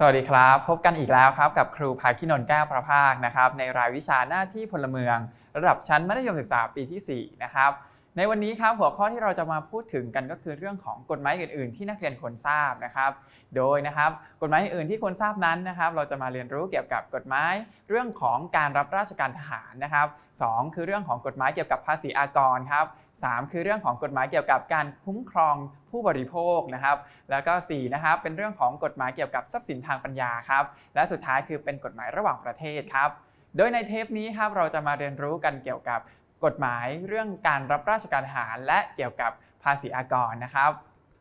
สวัสดีครับ พบกันอีกแล้วครับกับครูภาคินนท์แก้วประภาคนะครับในรายวิชาหน้าที่พลเมือง ระดับชั้นมัธยมศึกษาปีที่ 4 นะครับในวันนี้ครับหัวข้อที่เราจะมาพูดถึงกันก็คือเรื่องของกฎหมายอื่น ๆ ที่นักเรียนควรทราบนะครับ โดยนะครับกฎหมายอื่นที่ควรทราบนั้นนะครับ เราจะมาเรียนรู้เกี่ยวกับกฎหมายเรื่องของการรับราชการทหารนะครับสองคือเรื่องของกฎหมายเกี่ยวกับภาษีอากรครับ สามคือเรื่องของกฎหมายเกี่ยวกับการคุ้มครองผู้บริโภคนะครับ แล้วก็4นะครับเป็นเรื่องของกฎหมายเกี่ยวกับทรัพย์สินทางปัญญาครับ และสุดท้ายคือเป็นกฎหมายระหว่างประเทศครับ โดยในเทปนี้ครับเราจะมาเรียนรู้กันเกี่ยวกับกฎหมายเรื่องการรับราชการทหาร และเกี่ยวกับภาษีอากรนะครับ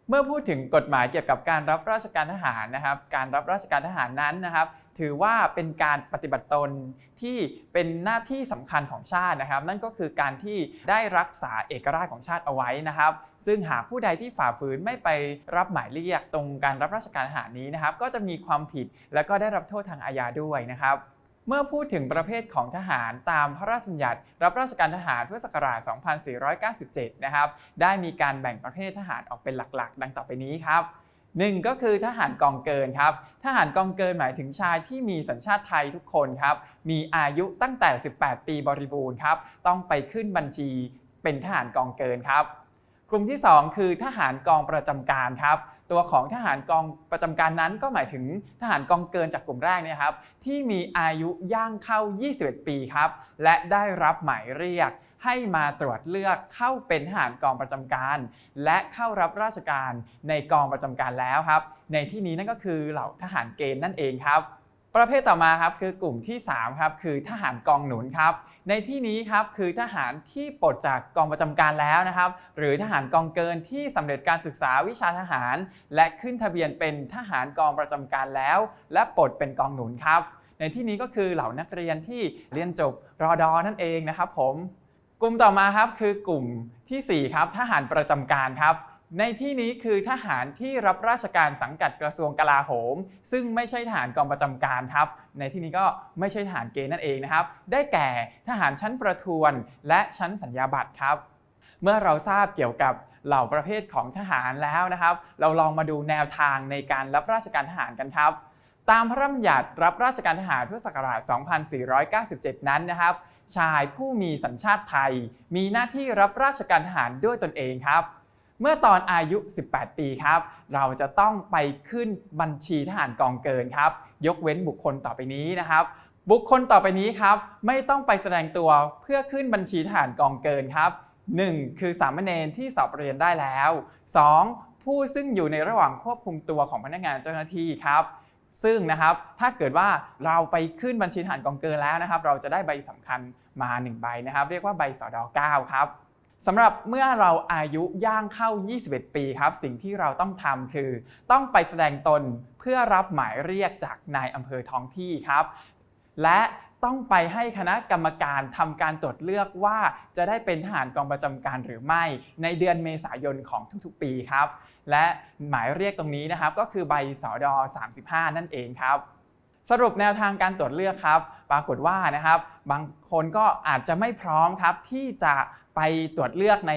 เมื่อพูดถึงกฎหมายเกี่ยวกับการรับราชการทหารนะครับ การรับราชการทหารนั้นนะครับ ถือว่าเป็นการปฏิบัติตนที่เป็นหน้าที่สำคัญของชาตินะครับ นั่นก็คือการที่ได้รักษาเอกราชของชาติเอาไว้นะครับ ซึ่งหากผู้ใดที่ฝ่าฝืนไม่ไปรับหมายเรียกตรงการรับราชการทหารนี้นะครับ ก็จะมีความผิดและก็ได้รับโทษทางอาญาด้วยนะครับเมื่อพูดถึงประเภทของทหารตามพระราชบัญญัติรับราชการทหารพุทธศักราช 2497 นะครับ ได้มีการแบ่งประเภททหารออกเป็นหลักๆ ดังต่อไปนี้ครับ หนึ่งก็คือทหารกองเกินครับ ทหารกองเกินหมายถึงชายที่มีสัญชาติไทยทุกคนครับ มีอายุตั้งแต่ 18 ปีบริบูรณ์ครับ ต้องไปขึ้นบัญชีเป็นทหารกองเกินครับ กลุ่มที่ 2 คือทหารกองประจำการครับตัวของทหารกองประจำการนั้นก็หมายถึงทหารกองเกินจากกลุ่มแรกเนี่ยครับ ที่มีอายุย่างเข้า 21 ปีครับ และได้รับหมายเรียก ให้มาตรวจเลือกเข้าเป็นทหารกองประจำการ และเข้ารับราชการในกองประจำการแล้วครับ ในที่นี้นั่นก็คือเหล่าทหารเกณฑ์นั่นเองครับประเภทต่อมาครับคือกลุ่มที่3ครับคือทหารกองหนุนครับในที่นี้ครับคือทหารที่ปลดจากกองประจำการแล้วนะครับ หรือทหารกองเกินที่สำเร็จการศึกษาวิชาทหาร และขึ้นทะเบียนเป็นทหารกองประจำการแล้ว และปลดเป็นกองหนุนครับ ในที่นี้ก็คือเหล่านักเรียนที่เรียนจบรอดอนั่นเองนะครับผม กลุ่มต่อมาครับคือกลุ่มทีสี่ 4 ครับทหารประจำการครับ ในที่นี้คือทหารที่รับราชการสังกัดกระทรวงกลาโหม ซึ่งไม่ใช่ทหารกองประจำการครับ ในที่นี้ก็ไม่ใช่ทหารเกณฑ์นั่นเองนะครับ ได้แก่ทหารชั้นประทวนและชั้นสัญญาบัตรครับ เมื่อเราทราบเกี่ยวกับเหล่าประเภทของทหารแล้วนะครับ เราลองมาดูแนวทางในการรับราชการทหารกันครับ ตามพระราชบัญญัติรับราชการทหารพุทธศักราช 2497 นั้นนะครับ ชายผู้มีสัญชาติไทย มีหน้าที่รับราชการทหารด้วยตนเองครับ เมื่อตอนอายุ 18 ปีครับ เราจะต้องไปขึ้นบัญชีทหารกองเกินครับ ยกเว้นบุคคลต่อไปนี้นะครับ บุคคลต่อไปนี้ครับ ไม่ต้องไปแสดงตัวเพื่อขึ้นบัญชีทหารกองเกินครับ 1. คือสามเณรที่สอบเรียนได้แล้ว 2. ผู้ซึ่งอยู่ในระหว่างควบคุมตัวของพนักงานเจ้าหน้าที่ครับ ซึ่งนะครับถ้าเกิดว่าเราไปขึ้นบัญชีทหารกองเกินแล้วนะครับ เราจะได้ใบสำคัญมา 1 ใบนะครับ เรียกว่าใบสอดอ9ครับสำหรับเมื่อเราอายุย่างเข้า 21 ปีครับ สิ่งที่เราต้องทำคือ ต้องไปแสดงตนเพื่อรับหมายเรียกจากนายอำเภอท้องที่ครับ และต้องไปให้คณะกรรมการทำการตรวจเลือกว่าจะได้เป็นทหารกองประจำการหรือไม่ในเดือนเมษายนของทุกๆ ปีครับ และหมายเรียกตรงนี้นะครับก็คือใบสอดอ35 นั่นเองครับสรุปแนวทางการตรวจเลือกครับ ปรากฏว่านะครับ บางคนก็อาจจะไม่พร้อมครับ ที่จะไปตรวจเลือกใน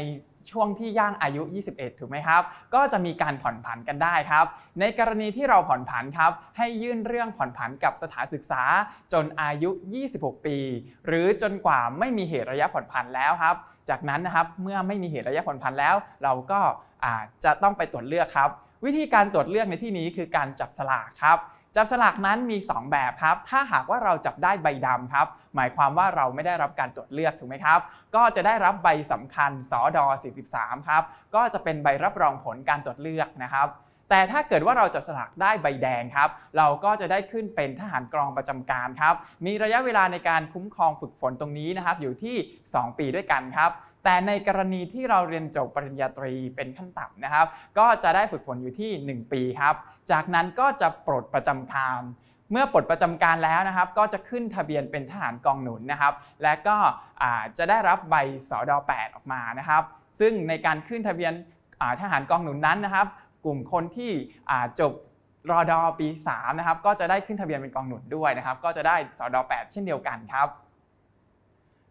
ช่วงที่ย่างอายุ 21 ถูกไหมครับ ก็จะมีการผ่อนผันกันได้ครับ ในกรณีที่เราผ่อนผันครับ ให้ยื่นเรื่องผ่อนผันกับสถานศึกษาจนอายุ 26 ปี หรือจนกว่าไม่มีเหตุระยะผ่อนผันแล้วครับ จากนั้นนะครับเมื่อไม่มีเหตุระยะผ่อนผันแล้ว เราก็จะต้องไปตรวจเลือกครับ วิธีการตรวจเลือกในที่นี้คือการจับสลากครับจับสลากนั้นมี 2 แบบครับ ถ้าหากว่าเราจับได้ใบดำครับ หมายความว่าเราไม่ได้รับการตรวจเลือกถูกไหมครับ ก็จะได้รับใบสำคัญสอดอ43 ครับ ก็จะเป็นใบรับรองผลการตรวจเลือกนะครับ แต่ถ้าเกิดว่าเราจับสลากได้ใบแดงครับ เราก็จะได้ขึ้นเป็นทหารกรองประจำการครับ มีระยะเวลาในการคุ้มครองฝึกฝนตรงนี้นะครับ อยู่ที่ 2 ปีด้วยกันครับ แต่ในกรณีที่เราเรียนจบปริญญาตรีเป็นขั้นต่ำนะครับ ก็จะได้ฝึกฝนอยู่ที่ 1 ปีครับ จากนั้นก็จะปลดประจำการเมื่อปลดประจำการแล้วนะครับ ก็จะขึ้นทะเบียนเป็นทหารกองหนุนนะครับ และก็จะได้รับใบสอดอ8ออกมานะครับ ซึ่งในการขึ้นทะเบียนทหารกองหนุนนั้นนะครับ กลุ่มคนที่จบรอดอปี3นะครับก็จะได้ขึ้นทะเบียนเป็นกองหนุนด้วยนะครับ ก็จะได้สอดอ8เช่นเดียวกันครับ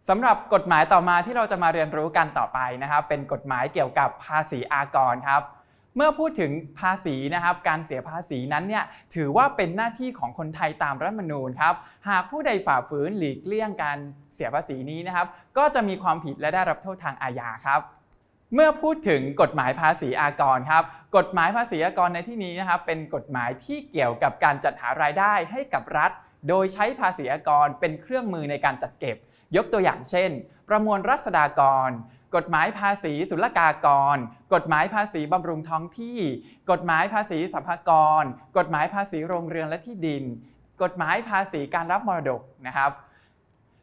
สำหรับกฎหมายต่อมาที่เราจะมาเรียนรู้กันต่อไปนะครับ เป็นกฎหมายเกี่ยวกับภาษีอากรครับ เมื่อพูดถึงภาษีนะครับ การเสียภาษีนั้นเนี่ยถือว่าเป็นหน้าที่ของคนไทยตามรัฐมนูญครับ หากผู้ใดฝ่าฝืนหลีกเลี่ยงการเสียภาษีนี้นะครับ ก็จะมีความผิดและได้รับโทษทางอาญาครับ เมื่อพูดถึงกฎหมายภาษีอากรครับ กฎหมายภาษีอากรในที่นี้นะครับเป็นกฎหมายที่เกี่ยวกับการจัดหารายได้ให้กับรัฐ โดยใช้ภาษีอากรเป็นเครื่องมือในการจัดเก็บ ยกตัวอย่างเช่น ประมวลรัษฎากร กฎหมายภาษีศุลกากร กฎหมายภาษีบำรุงท้องที่ กฎหมายภาษีสัมภากร กฎหมายภาษีโรงเรือนและที่ดิน กฎหมายภาษีการรับมรดกนะครับ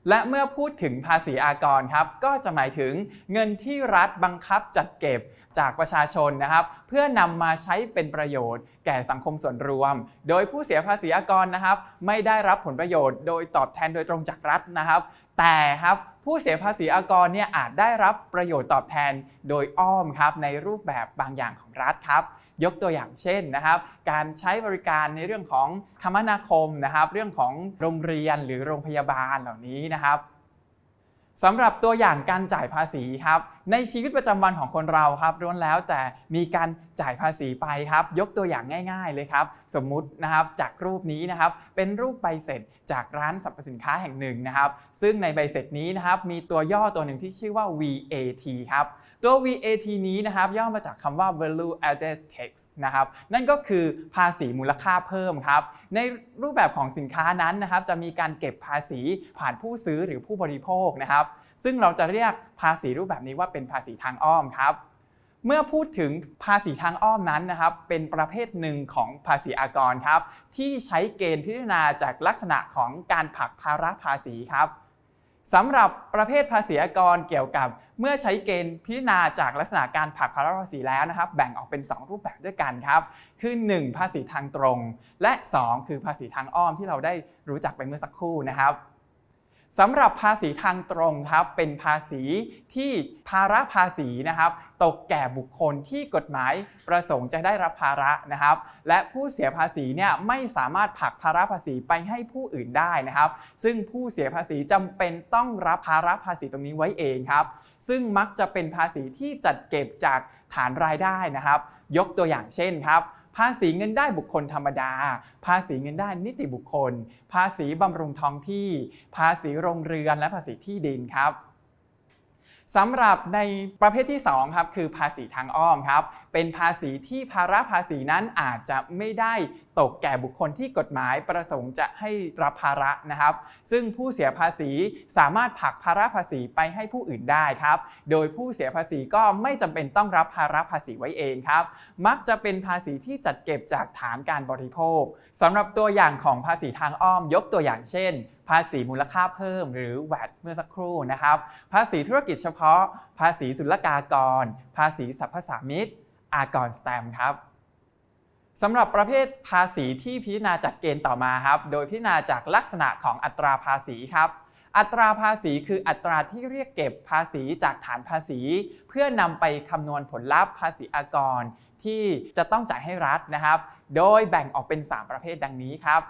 และเมื่อพูดถึงภาษีอากรครับก็จะหมายถึงเงินที่รัฐบังคับจัดเก็บจากประชาชนนะครับ เพื่อนำมาใช้เป็นประโยชน์ แก่สังคมส่วนรวม โดยผู้เสียภาษีอากรนะครับ ไม่ได้รับผลประโยชน์ โดยตอบแทนโดยตรงจากรัฐนะครับ แต่ครับผู้เสียภาษีอากรเนี่ยอาจได้รับประโยชน์ตอบแทนโดยอ้อมครับในรูปแบบบางอย่างของรัฐครับ ยกตัวอย่างเช่นนะครับการใช้บริการในเรื่องของคมนาคมนะครับเรื่องของโรงเรียนหรือโรงพยาบาลเหล่านี้นะครับสำหรับตัวอย่างการจ่ายภาษีครับ ในชีวิตประจำวันของคนเราครับล้วนแล้วแต่มีการจ่ายภาษีไปครับ ยกตัวอย่างง่าย ๆ เลยครับ สมมุตินะครับจากรูปนี้นะครับ เป็นรูปใบเสร็จจากร้านสรรพสินค้าแห่งหนึ่งนะครับ ซึ่งในใบเสร็จนี้นะครับ มีตัวย่อตัวหนึ่งที่ชื่อว่า VAT ครับ ตัว VAT นี้นะครับย่อมาจากคำว่า value added tax นะครับนั่นก็คือภาษีมูลค่าเพิ่มครับ ในรูปแบบของสินค้านั้นนะครับจะมีการเก็บภาษีผ่านผู้ซื้อหรือผู้บริโภคนะครับ ซึ่งเราจะเรียกภาษีรูปแบบนี้ว่าเป็นภาษีทางอ้อมครับเมื่อพูดถึงภาษีทางอ้อมนั้นนะครับ เป็นประเภทหนึ่งของภาษีอากรครับ ที่ใช้เกณฑ์พิจารณาจากลักษณะของการผักภาระภาษีครับ สำหรับประเภทภาษีอากรเกี่ยวกับ เมื่อใช้เกณฑ์พิจารณาจากลักษณะการผักภาระภาษีแล้วนะครับ แบ่งออกเป็น 2 รูปแบบด้วยกันครับ คือ 1 ภาษีทางตรง และ 2 คือภาษีทางอ้อมที่เราได้รู้จักไปเมื่อสักครู่นะครับ สำหรับภาษีทางตรงครับเป็นภาษีที่ภาระภาษีนะครับ ตกแก่บุคคลที่กฎหมายประสงค์จะได้รับภาระนะครับ และผู้เสียภาษีเนี่ยไม่สามารถผลักภาระภาษีไปให้ผู้อื่นได้นะครับ ซึ่งผู้เสียภาษีจำเป็นต้องรับภาระภาษีตรงนี้ไว้เองครับ ซึ่งมักจะเป็นภาษีที่จัดเก็บจากฐานรายได้นะครับ ยกตัวอย่างเช่นครับ ภาษีเงินได้บุคคลธรรมดา ภาษีเงินได้นิติบุคคล ภาษีบำรุงท้องที่ ภาษีโรงเรือนและภาษีที่ดินครับ สำหรับในประเภทที่2ครับคือภาษีทางอ้อมครับ เป็นภาษีที่ภาระภาษีนั้นอาจจะไม่ได้ตกแก่บุคคลที่กฎหมายประสงค์จะให้รับภาระนะครับ ซึ่งผู้เสียภาษีสามารถผลักภาระภาษีไปให้ผู้อื่นได้ครับ โดยผู้เสียภาษีก็ไม่จำเป็นต้องรับภาระภาษีไว้เองครับ มักจะเป็นภาษีที่จัดเก็บจากฐานการบริโภคสำหรับตัวอย่างของภาษีทางอ้อมยกตัวอย่างเช่น ภาษีมูลค่าเพิ่มหรือ VAT เมื่อสักครู่นะครับ ภาษีธุรกิจเฉพาะ ภาษีศุลกากร ภาษีสรรพสามิตอากรสแตมครับสำหรับประเภทภาษีที่พิจารณาจากเกณฑ์ต่อมาครับ โดยพิจารณาจากลักษณะของอัตราภาษีครับ อัตราภาษีคืออัตราที่เรียกเก็บภาษีจากฐานภาษี เพื่อนำไปคำนวณผลลัพธ์ภาษีอากรที่จะต้องจ่ายให้รัฐนะครับ โดยแบ่งออกเป็น 3 ประเภทดังนี้ครับ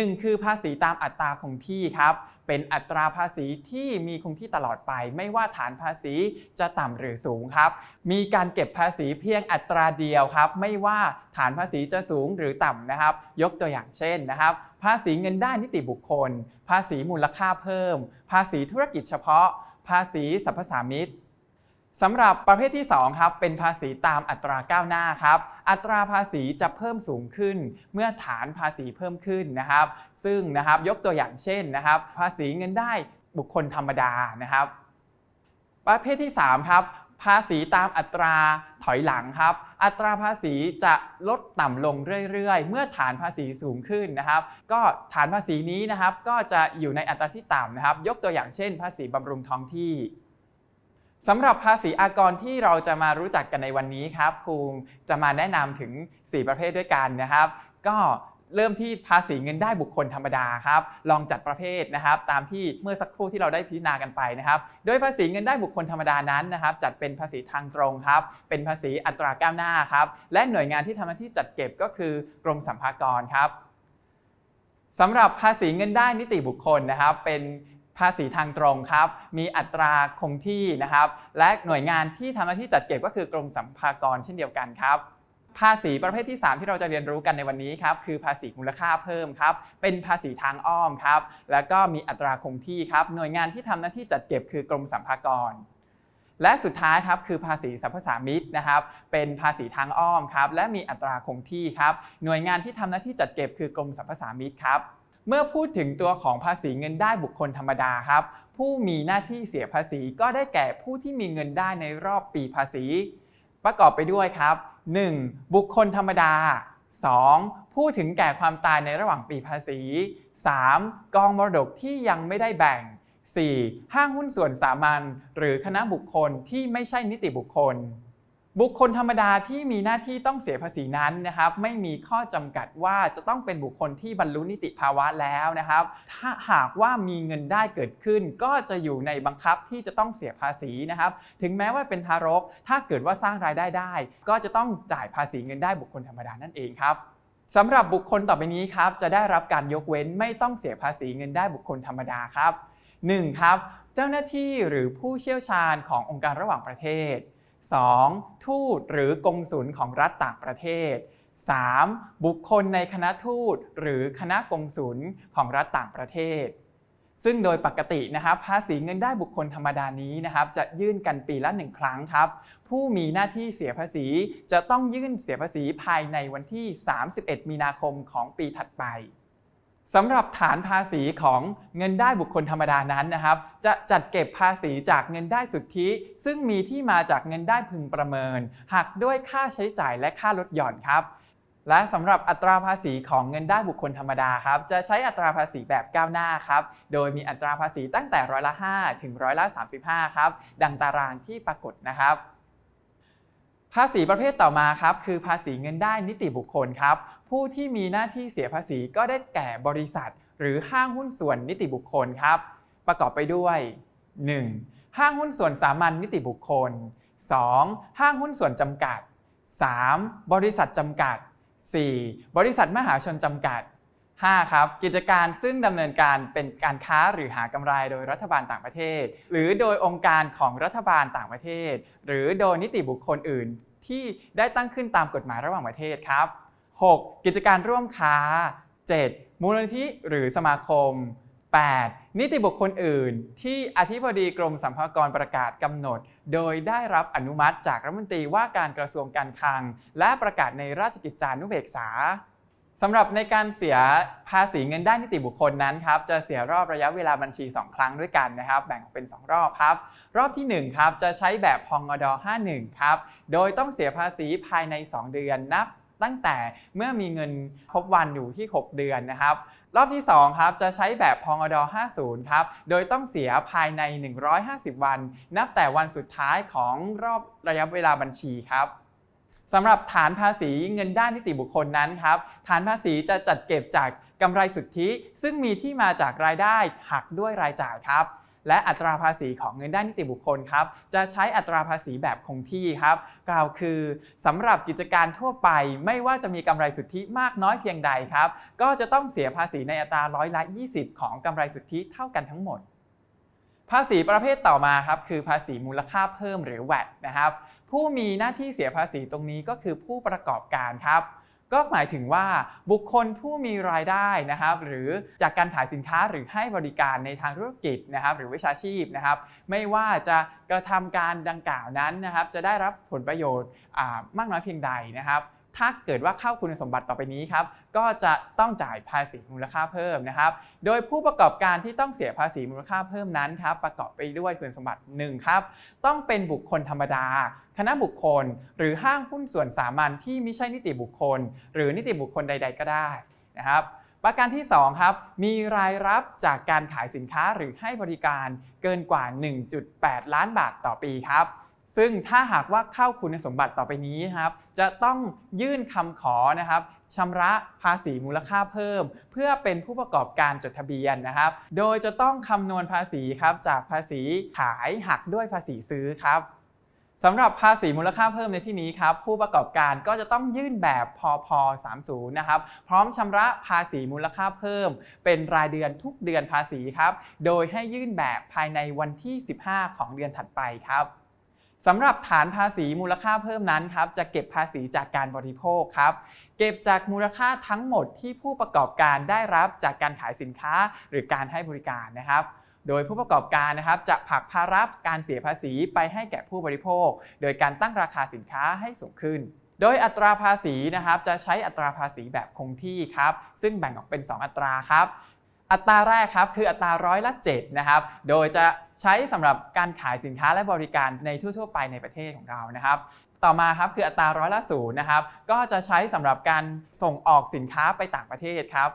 1 คือภาษีตามอัตราคงที่ครับ เป็นอัตราภาษีที่มีคงที่ตลอดไป ไม่ว่าฐานภาษีจะต่ำหรือสูงครับ มีการเก็บภาษีเพียงอัตราเดียวครับ ไม่ว่าฐานภาษีจะสูงหรือต่ำนะครับ ยกตัวอย่างเช่นนะครับ ภาษีเงินได้นิติบุคคล ภาษีมูลค่าเพิ่ม ภาษีธุรกิจเฉพาะ ภาษีสรรพสามิต สำหรับประเภทที่2ครับเป็นภาษีตามอัตราก้าวหน้าครับ อัตราภาษีจะเพิ่มสูงขึ้น เมื่อฐานภาษีเพิ่มขึ้นนะครับ ซึ่งนะครับยกตัวอย่างเช่นนะครับ ภาษีเงินได้บุคคลธรรมดานะครับ ประเภทที่3ครับภาษีตามอัตราถอยหลังครับ อัตราภาษีจะลดต่ำลงเรื่อยๆ เมื่อฐานภาษีสูงขึ้นนะครับ ก็ฐานภาษีนี้นะครับก็จะอยู่ในอัตราที่ต่ำนะครับ ยกตัวอย่างเช่น ภาษีบำรุงท้องที่ สำหรับภาษีอากรที่เราจะมารู้จักกันในวันนี้ครับครูจะมาแนะนำถึง 4 ประเภทด้วยกันนะครับ ก็เริ่มที่ภาษีเงินได้บุคคลธรรมดาครับ ลองจัดประเภทนะครับ ตามที่เมื่อสักครู่ที่เราได้พิจารณากันไปนะครับ โดยภาษีเงินได้บุคคลธรรมดานั้นนะครับ จัดเป็นภาษีทางตรงครับ เป็นภาษีอัตราก้าวหน้าครับ และหน่วยงานที่ทำหน้าที่จัดเก็บก็คือกรมสรรพากรครับสำหรับภาษีเงินได้นิติบุคคลนะครับ เป็น ภาษีทางตรงครับ มีอัตราคงที่นะครับ และหน่วยงานที่ทำหน้าที่จัดเก็บก็คือกรมสรรพากรเช่นเดียวกันครับ ภาษีประเภทที่ 3 ที่เราจะเรียนรู้กันในวันนี้ครับคือภาษีมูลค่าเพิ่มครับ เป็นภาษีทางอ้อมครับ แล้วก็มีอัตราคงที่ครับ หน่วยงานที่ทำหน้าที่จัดเก็บคือกรมสรรพากรและสุดท้ายครับคือภาษีสรรพสามิตนะครับ เป็นภาษีทางอ้อมครับ และมีอัตราคงที่ครับ หน่วยงานที่ทำหน้าที่จัดเก็บคือกรมสรรพสามิตครับ เมื่อพูดถึงตัวของภาษีเงินได้บุคคลธรรมดาครับ ผู้มีหน้าที่เสียภาษีก็ได้แก่ผู้ที่มีเงินได้ในรอบปีภาษี ประกอบไปด้วยครับ 1. บุคคลธรรมดา 2. ผู้ถึงแก่ความตายในระหว่างปีภาษี 3. กองมรดกที่ยังไม่ได้แบ่ง 4. ห้างหุ้นส่วนสามัญหรือคณะบุคคลที่ไม่ใช่นิติบุคคล บุคคลธรรมดาที่มีหน้าที่ต้องเสียภาษีนั้นนะครับ ไม่มีข้อจำกัดว่าจะต้องเป็นบุคคลที่บรรลุนิติภาวะแล้วนะครับ ถ้าหากว่ามีเงินได้เกิดขึ้น ก็จะอยู่ในบังคับที่จะต้องเสียภาษีนะครับ ถึงแม้ว่าเป็นทารก ถ้าเกิดว่าสร้างรายได้ได้ ก็จะต้องจ่ายภาษีเงินได้บุคคลธรรมดานั่นเองครับสำหรับบุคคลต่อไปนี้ครับจะได้รับการยกเว้นไม่ต้องเสียภาษีเงินได้บุคคลธรรมดาครับ 1. ครับ เจ้าหน้าที่หรือผู้เชี่ยวชาญขององค์การระหว่างประเทศ 2. ทูตหรือกงสุลของรัฐต่างประเทศ 3. บุคคลในคณะทูตหรือคณะกงสุลของรัฐต่างประเทศ ซึ่งโดยปกตินะครับภาษีเงินได้บุคคลธรรมดานี้นะครับ จะยื่นกันปีละหนึ่งครั้งครับ ผู้มีหน้าที่เสียภาษีจะต้องยื่นเสียภาษีภายในวันที่ 31 มีนาคมของปีถัดไป สำหรับฐานภาษีของเงินได้บุคคลธรรมดานั้นนะครับ จะจัดเก็บภาษีจากเงินได้สุทธิ ซึ่งมีที่มาจากเงินได้พึงประเมิน หักด้วยค่าใช้จ่ายและค่าลดหย่อนครับ และสำหรับอัตราภาษีของเงินได้บุคคลธรรมดาครับ จะใช้อัตราภาษีแบบก้าวหน้าครับ โดยมีอัตราภาษีตั้งแต่ร้อยละ 5 ถึงร้อยละ 35 ครับ ดังตารางที่ปรากฏนะครับภาษีประเภทต่อมาครับคือภาษีเงินได้นิติบุคคลครับ ผู้ที่มีหน้าที่เสียภาษีก็ได้แก่บริษัท หรือห้างหุ้นส่วนนิติบุคคลครับ ประกอบไปด้วย 1. ห้างหุ้นส่วนสามัญนิติบุคคล 2. ห้างหุ้นส่วนจำกัด 3. บริษัทจำกัด 4. บริษัทมหาชนจำกัด 5. ครับ กิจการซึ่งดำเนินการเป็นการค้าหรือหากำไรโดยรัฐบาลต่างประเทศ หรือโดยองค์การของรัฐบาลต่างประเทศ หรือโดยนิติบุคคลอื่น ที่ได้ตั้งขึ้นตามกฎหมายระหว่างประเทศครับ 6. กิจการร่วมค้า 7. มูลนิธิหรือสมาคม 8. นิติบุคคลอื่น ที่อธิบดีกรมสรรพากรประกาศกำหนด โดยได้รับอนุมัติจากรัฐมนตรีว่าการกระทรวงการคลัง และประกาศในราชกิจจานุเบกษาสำหรับในการเสียภาษีเงินได้นิติบุคคลนั้นครับจะเสียรอบระยะเวลาบัญชี 2 ครั้งด้วยกันนะครับ แบ่งออกเป็น 2 รอบครับ รอบที่ 1 ครับจะใช้แบบพองอด51 ครับ โดยต้องเสียภาษีภายใน 2 เดือนนับ ตั้งแต่เมื่อมีเงินครบวันอยู่ที่ 6 เดือนนะครับ รอบที่ 2 ครับ จะใช้แบบพองอด50 ครับ โดยต้องเสียภายใน 150 วัน นับแต่วันสุดท้ายของรอบระยะเวลาบัญชีครับสำหรับฐานภาษีเงินด้านนิติบุคคลนั้นครับ ฐานภาษีจะจัดเก็บจากกำไรสุทธิ ซึ่งมีที่มาจากรายได้หักด้วยรายจ่ายครับ และอัตราภาษีของเงินได้นิติบุคคลครับ จะใช้อัตราภาษีแบบคงที่ครับ กล่าวคือสำหรับกิจการทั่วไป ไม่ว่าจะมีกำไรสุทธิมากน้อยเพียงใดครับ ก็จะต้องเสียภาษีในอัตราร้อยละ 20 ของกำไรสุทธิเท่ากันทั้งหมด ภาษีประเภทต่อมาครับคือภาษีมูลค่าเพิ่มหรือ VAT นะครับ ผู้มีหน้าที่เสียภาษีตรงนี้ก็คือผู้ประกอบการครับ ก็หมายถึงว่าบุคคลผู้มีรายได้นะครับ หรือจากการขายสินค้าหรือให้บริการในทางธุรกิจนะครับ หรือวิชาชีพนะครับ ไม่ว่าจะกระทำการดังกล่าวนั้นนะครับ จะได้รับผลประโยชน์มากน้อยเพียงใดนะครับ ถ้าเกิดว่าเข้าคุณสมบัติต่อไปนี้ครับก็จะต้องจ่ายภาษีมูลค่าเพิ่มนะครับ โดยผู้ประกอบการที่ต้องเสียภาษีมูลค่าเพิ่มนั้นครับประกอบไปด้วยคุณสมบัติ1ครับต้องเป็นบุคคลธรรมดา คณะบุคคล หรือห้างหุ้นส่วนสามัญที่ไม่ใช่นิติบุคคล หรือนิติบุคคลใด ๆ ก็ได้นะครับประการที่2ครับ มีรายรับจากการขายสินค้าหรือให้บริการเกินกว่า 1.8 ล้านบาทต่อปีครับ ซึ่งถ้าหากว่าเข้าคุณสมบัติต่อไปนี้นะครับจะต้องยื่นคำขอนะครับชำระภาษีมูลค่าเพิ่ม เพื่อเป็นผู้ประกอบการจดทะเบียนนะครับ โดยจะต้องคำนวณภาษีครับจากภาษีขายหักด้วยภาษีซื้อครับสำหรับภาษีมูลค่าเพิ่มในที่นี้ครับผู้ประกอบการก็จะต้องยื่นแบบพพ30นะครับพร้อมชำระภาษีมูลค่าเพิ่ม เป็นรายเดือนทุกเดือนภาษีครับ โดยให้ยื่นแบบภายในวันที่ 15 ของเดือนถัดไปครับ สำหรับฐานภาษีมูลค่าเพิ่มนั้นครับจะเก็บภาษีจากการบริโภคครับเก็บจากมูลค่าทั้งหมดที่ผู้ประกอบการได้รับจากการขายสินค้าหรือการให้บริการนะครับโดยผู้ประกอบการนะครับจะผลักภาระการเสียภาษีไปให้แก่ผู้บริโภค โดยการตั้งราคาสินค้าให้สูงขึ้น โดยอัตราภาษีนะครับจะใช้อัตราภาษีแบบคงที่ครับซึ่งแบ่งออกเป็น 2 อัตราครับ อัตราแรกครับคืออัตราร้อยละ7นะครับ โดยจะใช้สำหรับการขายสินค้าและบริการในทั่ว ๆ ไปในประเทศของเรานะครับ ต่อมาครับคืออัตราร้อยละศูนย์นะครับ ก็จะใช้สำหรับการส่งออกสินค้าไปต่างประเทศครับ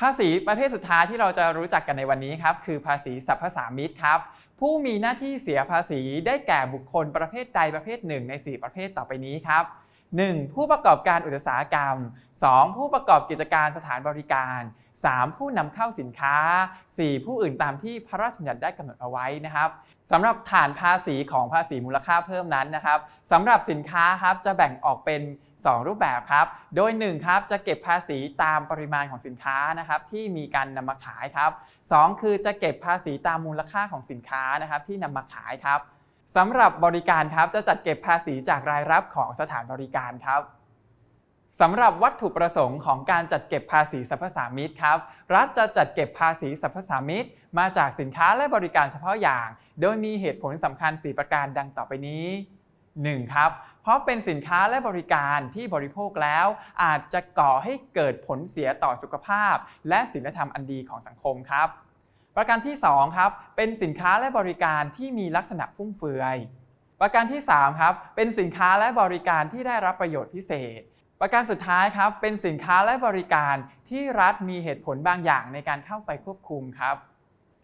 ภาษีประเภทสุดท้ายที่เราจะรู้จักกันในวันนี้ครับคือภาษีสรรพสามิตครับผู้มีหน้าที่เสียภาษีได้แก่บุคคลประเภทใดประเภทหนึ่งใน 4 ประเภทต่อไปนี้ครับ 1. ผู้ประกอบการอุตสาหกรรม 2. ผู้ประกอบกิจการสถานบริการ 3. ผู้นำเข้าสินค้า 4. ผู้อื่นตามที่พระราชบัญญัติได้กำหนดเอาไว้นะครับสำหรับฐานภาษีของภาษีมูลค่าเพิ่มนั้นนะครับสำหรับสินค้าครับจะแบ่งออกเป็น 2 รูปแบบครับ โดย1ครับจะเก็บภาษีตามปริมาณของสินค้านะครับที่มีการนำมาขายครับ 2 คือจะเก็บภาษีตามมูลค่าของสินค้านะครับที่นำมาขายครับ สำหรับบริการครับจะจัดเก็บภาษีจากรายรับของสถานบริการครับสำหรับวัตถุประสงค์ของการจัดเก็บภาษีสรรพสามิตครับ รัฐจะจัดเก็บภาษีสรรพสามิตมาจากสินค้าและบริการเฉพาะอย่าง โดยมีเหตุผลสำคัญ 4 ประการดังต่อไปนี้ 1. ครับ เพราะเป็นสินค้าและบริการที่บริโภคแล้ว อาจจะก่อให้เกิดผลเสียต่อสุขภาพ และศีลธรรมอันดีของสังคมครับ ประการที่2ครับเป็นสินค้าและบริการที่มีลักษณะฟุ่มเฟือย ประการที่3ครับเป็นสินค้าและบริการที่ได้รับประโยชน์พิเศษ ประการสุดท้ายครับเป็นสินค้าและบริการที่รัฐมีเหตุผลบางอย่างในการเข้าไปควบคุมครับ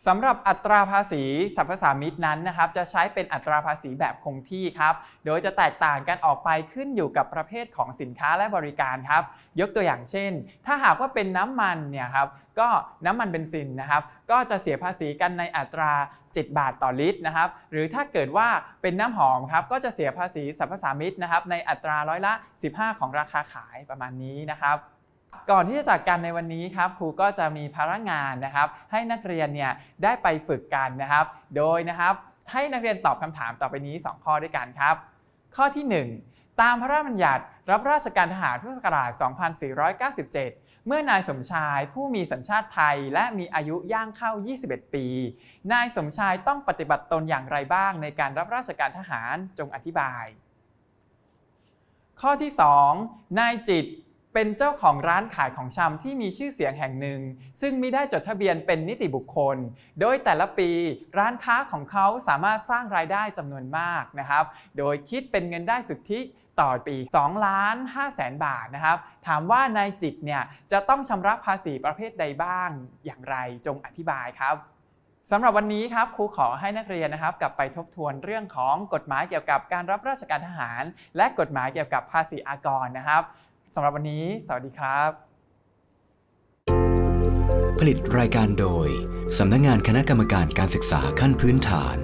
สำหรับอัตราภาษีสรรพสามิตนั้นนะครับจะใช้เป็นอัตราภาษีแบบคงที่ครับ โดยจะแตกต่างกันออกไปขึ้นอยู่กับประเภทของสินค้าและบริการครับ ยกตัวอย่างเช่น ถ้าหากว่าเป็นน้ำมันเนี่ยครับก็น้ำมันเบนซินนะครับ ก็จะเสียภาษีกันในอัตรา 7 บาทต่อลิตรนะครับ หรือถ้าเกิดว่าเป็นน้ำหอมครับก็จะเสียภาษีสรรพสามิตนะครับในอัตราร้อยละ 15 ของราคาขายประมาณนี้นะครับ ก่อนที่จะจากกันในวันนี้ครับครูก็จะมีภาระงานนะครับ ให้นักเรียนเนี่ยได้ไปฝึกกันนะครับ โดยนะครับให้นักเรียนตอบคำถามต่อไปนี้ 2 ข้อด้วยกันครับ ข้อที่ 1 ตามพระราชบัญญัติรับราชการทหารพุทธศักราช 2497 เมื่อนายสมชายผู้มีสัญชาติไทยและมีอายุย่างเข้า 21 ปี นายสมชายต้องปฏิบัติตนอย่างไรบ้างในการรับราชการทหารจงอธิบาย ข้อที่ 2 นายจิต เป็นเจ้าของร้านขายของชำที่มีชื่อเสียงแห่งหนึ่ง ซึ่งมิได้จดทะเบียนเป็นนิติบุคคล โดยแต่ละปีร้านค้าของเขาสามารถสร้างรายได้จำนวนมากนะครับ โดยคิดเป็นเงินได้สุทธิต่อปี2ล้าน5แสนบาทนะครับ ถามว่านายจิตเนี่ยจะต้องชำระภาษีประเภทใดบ้างอย่างไรจงอธิบายครับสำหรับวันนี้ครับครูขอให้นักเรียนนะครับ กลับไปทบทวนเรื่องของกฎหมายเกี่ยวกับการรับราชการทหาร และกฎหมายเกี่ยวกับภาษีอากรนะครับ สำหรับวันนี้ สวัสดีครับ ผลิตรายการโดย สำนักงานคณะกรรมการการศึกษาขั้นพื้นฐาน